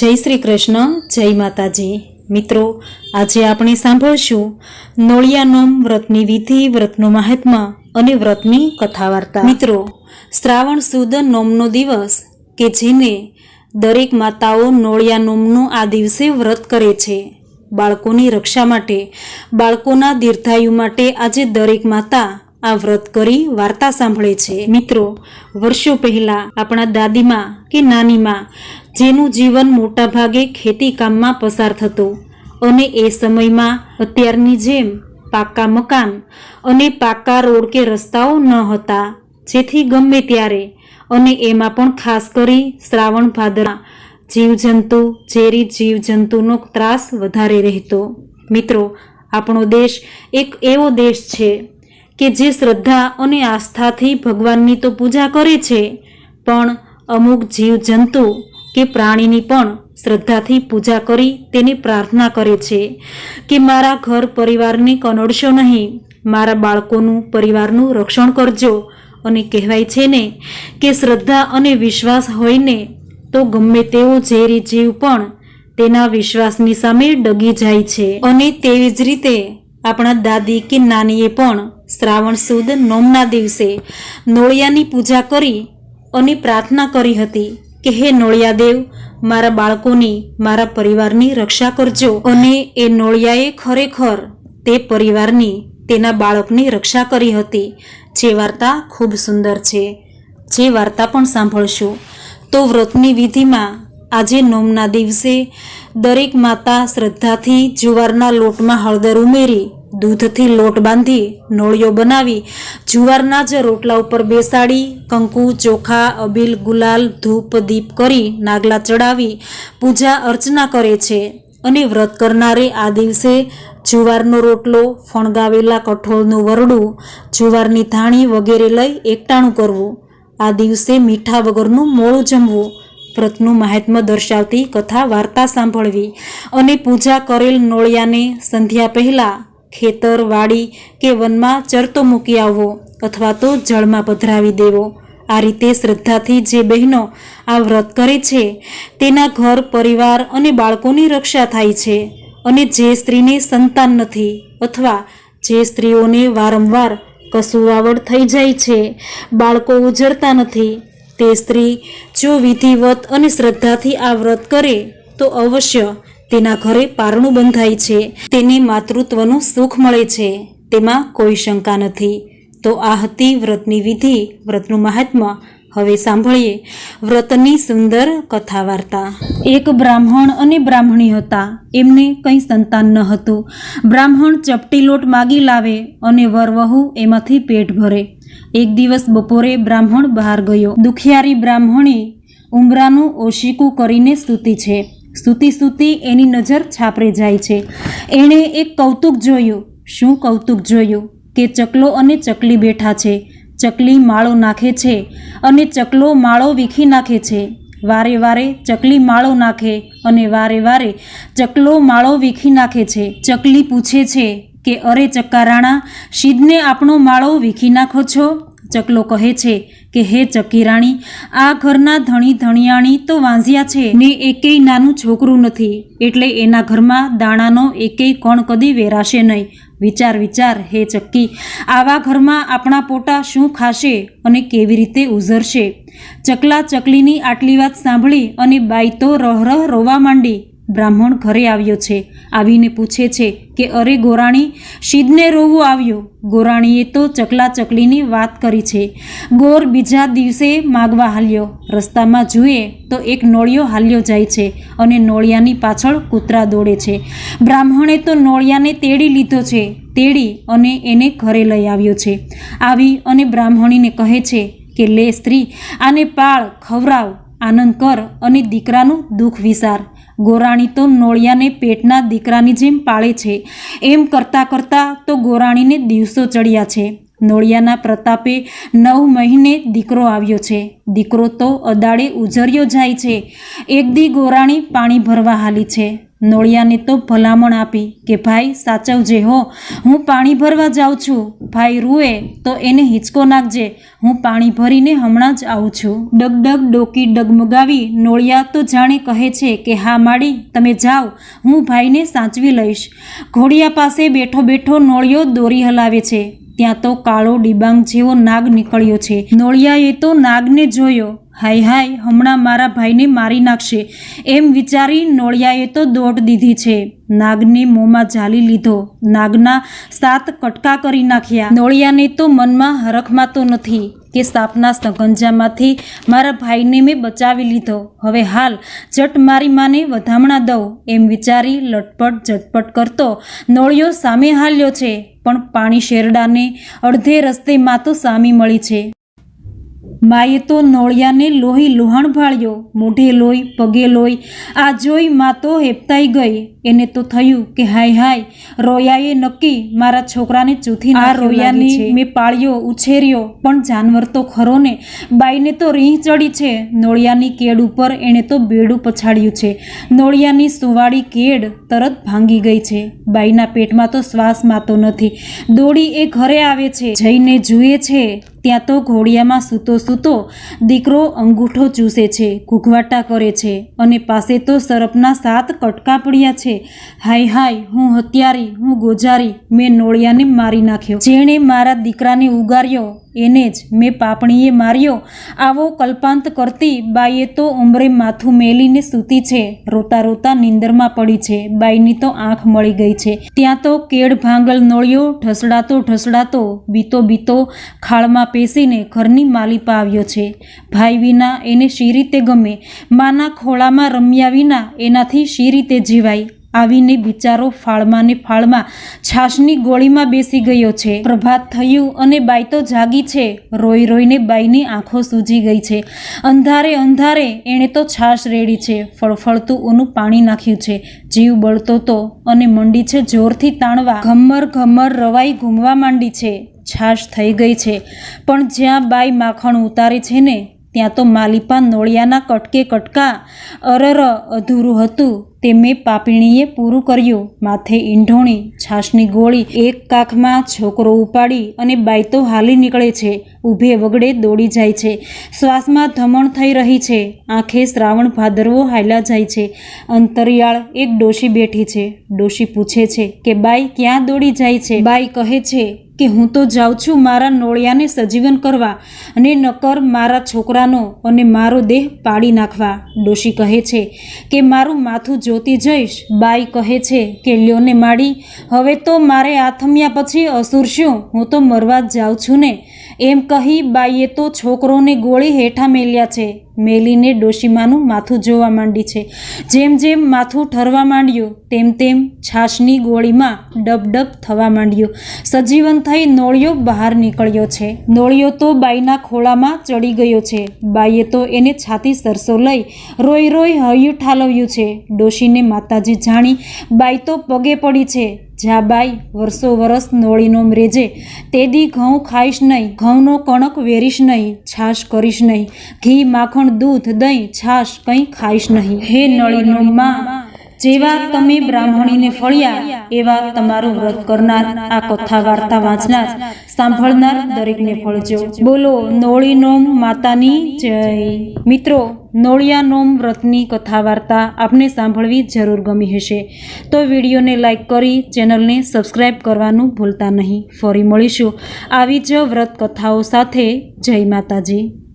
જય શ્રી કૃષ્ણ, જય માતાજી. મિત્રો, આજે આપણે સાંભળશું નોળિયાનોમ વ્રતની વિધિ, વ્રતનું મહાત્મા અને વ્રતની કથા વાર્તા મિત્રો, શ્રાવણ સુદ નોમનો દિવસ કે જેને દરેક માતાઓ નોળિયાનોમનો આ દિવસે વ્રત કરે છે. બાળકોની રક્ષા માટે, બાળકોના દીર્ઘાયુ માટે આજે દરેક માતા આ વ્રત કરી વાર્તા સાંભળે છે. મિત્રો, વર્ષો પહેલાં આપણા દાદીમાં કે નાનીમાં જેનું જીવન મોટા ભાગે ખેતી પસાર થતું અને એ સમયમાં અત્યારની જેમ પાકા મકાન અને પાકા રોડ કે રસ્તાઓ ન હતા, જેથી ગમે ત્યારે અને એમાં પણ ખાસ કરી શ્રાવણ ભાદરા જીવજંતુ, ઝેરી જીવજંતુનો ત્રાસ વધારે રહેતો. મિત્રો, આપણો દેશ એક એવો દેશ છે કે જે શ્રદ્ધા અને આસ્થાથી ભગવાનની તો પૂજા કરે છે, પણ અમુક જીવજંતુ કે પ્રાણીની પણ શ્રદ્ધાથી પૂજા કરી તેની પ્રાર્થના કરે છે કે મારા ઘર પરિવારને કનડશો નહીં. મારા બાળકોનું પરિવારનું રક્ષણ કરજો. અને કહેવાય છે ને કે શ્રદ્ધા અને વિશ્વાસ હોય ને તો ગમે તેવો ઝેરી જીવ પણ તેના વિશ્વાસની સામે ડગી જાય છે. અને તેવી જ રીતે આપણા દાદી કે નાનીએ પણ શ્રાવણ સુદ નોમના દિવસે નોળિયાની પૂજા કરી અને પ્રાર્થના કરી હતી. કે હે નોળિયાદેવ, મારા બાળકોની, મારા પરિવારની રક્ષા કરજો. અને એ નોળિયાએ ખરેખર તે પરિવારની, તેના બાળકની રક્ષા કરી હતી. જે વાર્તા ખૂબ સુંદર છે. જે વાર્તા પણ સાંભળશું. તો વ્રતની વિધિમાં આજે નોમના દિવસે દરેક માતા શ્રદ્ધાથી જુવારના લોટમાં હળદર ઉમેરી દૂધથી લોટ બાંધી નોળિયો બનાવી, જુવારના જ રોટલા ઉપર બેસાડી, કંકુ, ચોખા, અબીલ, ગુલાલ, ધૂપ, દીપ કરી નાગલા ચડાવી, પૂજા અર્ચના કરે છે અને વ્રત કરનારે આ દિવસે જુવારનો રોટલો, ફણગાવેલા કઠોળનું વરડું, જુવારની ધાણી વગેરે લઈ એકટાણું કરવું. આ દિવસે મીઠા વગરનું મોળું જમવું. વ્રતનું મહાત્મ્ય દર્શાવતી કથા વાર્તા સાંભળવી અને પૂજા કરેલ નોળિયાને સંધ્યા પહેલાં ખેતર વાડી કે વનમાં ચરતો મૂકી આવવો અથવા તો જળમાં પધરાવી દેવો. આ રીતે શ્રદ્ધાથી જે બહેનો આ વ્રત કરે છે, તેના ઘર, પરિવાર અને બાળકોની રક્ષા થાય છે અને જે સ્ત્રીને સંતાન નથી અથવા જે સ્ત્રીઓને વારંવાર કસુવાવડ થઈ જાય છે, બાળકો ઉજરતા નથી, તે સ્ત્રી જો વિધિવત અને શ્રદ્ધાથી આ વ્રત કરે, તો અવશ્ય તેના ઘરે પારણું બંધાય છે. તેને માતૃત્વનું સુખ મળે છે. તેમાં કોઈ શંકા નથી. તો આ હતી વ્રતની વિધિ. વ્રતનું મહાત્મ્ય હવે સાંભળીએ વ્રતની સુંદર કથા વાર્તા એક બ્રાહ્મણ અને બ્રાહ્મણી હતા. એમને કંઈ સંતાન ન હતું. બ્રાહ્મણ ચપટી લોટ માગી લાવે અને વરવહુ એમાંથી પેટ ભરે. એક દિવસ બપોરે બ્રાહ્મણ બહાર ગયો. દુખિયારી બ્રાહ્મણી ઉમરાનું ઓશિકું કરીને સૂતી છે. સૂતી સૂતી એની નજર છાપરે જાય છે. એણે એક કૌતુક જોયું. શું કૌતુક જોયું? કે ચકલો અને ચકલી બેઠા છે. ચકલી માળો નાખે છે અને ચકલો માળો વીખી નાખે છે. વારે વારે ચકલી માળો નાખે અને વારે વારે ચકલો માળો વીખી નાખે છે. ચકલી પૂછે છે કે, અરે ચક્કારાણા, શીદને આપણો માળો વીખી નાખો છો? ચકલો કહે છે કે, હે ચકીરાણી આ ઘરના ધણી ધણિયાણી તો વાંઝ્યા છે. ને એકેય નાનું છોકરું નથી. એટલે એના ઘરમાં દાણાનો એકેય કણ કદી વેરાશે નહીં. વિચાર વિચાર, હે ચક્કી આવા ઘરમાં આપણા પોટા શું ખાશે અને કેવી રીતે ઉઝરશે? ચકલા ચકલીની આટલી વાત સાંભળી અને બાઈ તો રહ રહ રોવા માંડી. બ્રાહ્મણ ઘરે આવ્યો છે. આવીને પૂછે છે કે, અરે ગોરાણી, શીદને રોવું આવ્યું? ગોરાણીએ તો ચકલા ચકલીની વાત કરી છે. ગોર બીજા દિવસે માગવા હાલ્યો. રસ્તામાં જુએ તો એક નોળિયો હાલ્યો જાય છે અને નોળિયાની પાછળ કૂતરા દોડે છે. બ્રાહ્મણે તો નોળિયાને તેડી લીધો છે, તેડી અને એને ઘરે લઈ આવ્યો છે. આવી અને બ્રાહ્મણીને કહે છે કે, લે સ્ત્રી, આને પાળ ખવરાવ આનંદ કર અને દીકરાનું દુઃખ વિસાર. ગોરાણી તો નોળિયાને પેટના દીકરાની જેમ પાળે છે. એમ કરતાં કરતાં તો ગોરાણીને દિવસો ચડ્યા છે. નોળિયાના પ્રતાપે નવ મહિને દીકરો આવ્યો છે. દીકરો તો અદાડે ઉજર્યો જાય છે. એક દી ગોરાણી પાણી ભરવા હાલી છે. નોળિયાને તો ભલામણ આપી કે, ભાઈ, સાચવજે હો. હું પાણી ભરવા જાઉં છું. ભાઈ રૂએ તો એને હિંચકો નાખજે. હું પાણી ભરીને હમણાં જ આવું છું. ડગડગ ડોકી ડગમગાવી નોળિયા તો જાણે કહે છે કે, હા, માડી, તમે જાઓ. હું ભાઈને સાચવી લઈશ. ઘોડિયા પાસે બેઠો બેઠો નોળિયો દોરી હલાવે છે. ત્યાં તો કાળો ડિબાંગ જેવો નાગ નીકળ્યો છે. નોળિયાએ તો નાગને જોયો. હાય હાય, હમણાં મારા ભાઈને મારી નાખશે. એમ વિચારી નોળિયાએ તો દોટ દીધી છે. નાગને મોંમાં ઝાલી લીધો. નાગના સાત કટકા કરી નાખ્યા. નોળિયાને તો મનમાં હરખમાં તો નથી કે સાપના સગંજામાંથી મારા ભાઈને મેં બચાવી લીધો. હવે હાલ જટ મારી માને વધામણા દઉં. એમ વિચારી લટપટ ઝટપટ કરતો નોળિયો સામે હાલ્યો છે. પણ પાણી શેરડાને અડધે રસ્તે માં તો સામી મળી છે. માએ તો નોળિયાને લોહી લુહાણ ભાળ્યો મોઢે લોહી પગે લોહી. આ જોઈ મા તો હેપતાઈ ગઈ. એને તો થયું કે હાય હાય રોયાએ નક્કી મારા છોકરાને ચૂથી આ રોયાને મેં પાળ્યો ઉછેર્યો પણ જાનવર તો ખરો ને. બાઈને તો રીહ ચડી છે. નોળિયાની કેડ ઉપર એણે તો બેડું પછાડ્યું છે. નોળિયાની સુવાળી કેડ તરત ભાંગી ગઈ છે. બાઈના પેટમાં તો શ્વાસ માતો નથી. દોડી એ ઘરે આવે છે. જઈને જુએ છે. ત્યાં તો ઘોડિયામાં સૂતો સૂતો દીકરો અંગૂઠો ચૂસે છે, ઘૂઘવાટા કરે છે અને પાસે તો સરપના સાત કટકા પડ્યા છે. હાય હાય, હું હત્યારી, હું ગોજારી, મેં નોળિયાને મારી નાખ્યો. જેણે મારા દીકરાને ઉગાર્યો એને જ મેં પાપણીએ માર્યો. આવો કલ્પાંત કરતી બાઈએ તો ઉંમરે માથું મેલીને સૂતી છે. રોતા રોતા નીંદરમાં પડી છે. બાઈની તો આંખ મળી ગઈ છે. ત્યાં તો કેળ ભાંગલ નોળ્યો ઢસડાતો ઢસડાતો, બીતો બીતો ખાળમાં પેસીને ઘરની માલિપા આવ્યો છે. ભાઈ વિના એને શી રીતે ગમે? માના ખોળામાં રમ્યા વિના એનાથી શી રીતે જીવાય? આવીને બિચારો ફાળમાં ને ફાળમાં છાશની ગોળીમાં બેસી ગયો છે. પ્રભાત થયું અને બાઈ તો જાગી છે. રોઈ રોઈને બાઈની આંખો સૂજી ગઈ છે. અંધારે અંધારે એણે તો છાશ રેડી છે. ફળફળતું ઊનું પાણી નાખ્યું છે. જીવ બળતો તો અને મંડી છે જોરથી તાણવા. ઘમર ઘમર રવાઈ ઘૂમવા માંડી છે. છાશ થઈ ગઈ છે. પણ જ્યાં બાઈ માખણ ઉતારે છે ને, ત્યાં તો માલિપા નોળિયાના કટકે કટકા અરર અધૂરું હતું. તે મેં પાપીણીએ પૂરું કર્યું. માથે ઈંઢોણી, છાશની ગોળી, એક કાખમાં છોકરો ઉપાડી અને બાઈ તો હાલી નીકળે છે. ઊભે વગડે દોડી જાય છે. શ્વાસમાં ધમણ થઈ રહી છે. આંખે શ્રાવણ ભાદરવો હાલ્યા જાય છે. અંતરિયાળ એક ડોશી બેઠી છે. ડોશી પૂછે છે કે, બાઈ, ક્યાં દોડી જાય છે? બાઈ કહે છે કે, હું તો જાઉં છું મારા નોળિયાને સજીવન કરવા અને નકર મારા છોકરાનો અને મારો દેહ પાડી નાખવા. ડોશી કહે છે કે, મારું માથું જોતી જઈશ. બાઈ કહે છે કે, લ્યોને માડી, હવે તો મારે આથમ્યા પછી અસુર શું? હું તો મરવા જ જાઉં છું ને. એમ કહી બાઈએ તો છોકરોને ગોળી હેઠા મેલ્યા છે. મેલીને ડોશીમાનું માથું જોવા માંડી છે. જેમ જેમ માથું ઠરવા માંડ્યું, તેમ તેમ છાશની ગોળીમાં ડબડબ થવા માંડ્યું. સજીવન થઈ નોળિયો બહાર નીકળ્યો છે. નોળિયો તો બાઈના ખોળામાં ચડી ગયો છે. બાઈએ તો એને છાતી સરસો લઈ રોઈ રોઈ હૈયું ઠાલવ્યું છે. ડોશીને માતાજી જાણી, બાઈ તો પગે પડી છે. જા બાઈ વર્ષો વરસ નોળીનો રેજે તેદી ઘઉં ખાઈશ નહીં, ઘઉંનો કણક વેરીશ નહીં, છાશ કરીશ નહીં. ઘી, માખણ, દૂધ, દહીં, છાશ કંઈ ખાઈશ નહીં. હે નળીનો માં જેવા તમે બ્રાહ્મણીને ફળ્યા, એવા તમારું વ્રત કરનાર આ કથા વાર્તા વાંચનાર, સાંભળનાર દરેકને ફળજો. બોલો, નોળી નોમ માતાની જય. મિત્રો, નોળિયા નોમ વ્રતની કથા વાર્તા આપને સાંભળવી જરૂર ગમી હશે. તો વિડીયોને લાઇક કરી ચેનલને સબસ્ક્રાઈબ કરવાનું ભૂલતા નહીં. ફરી મળીશું આવી જ વ્રત કથાઓ સાથે. જય માતાજી.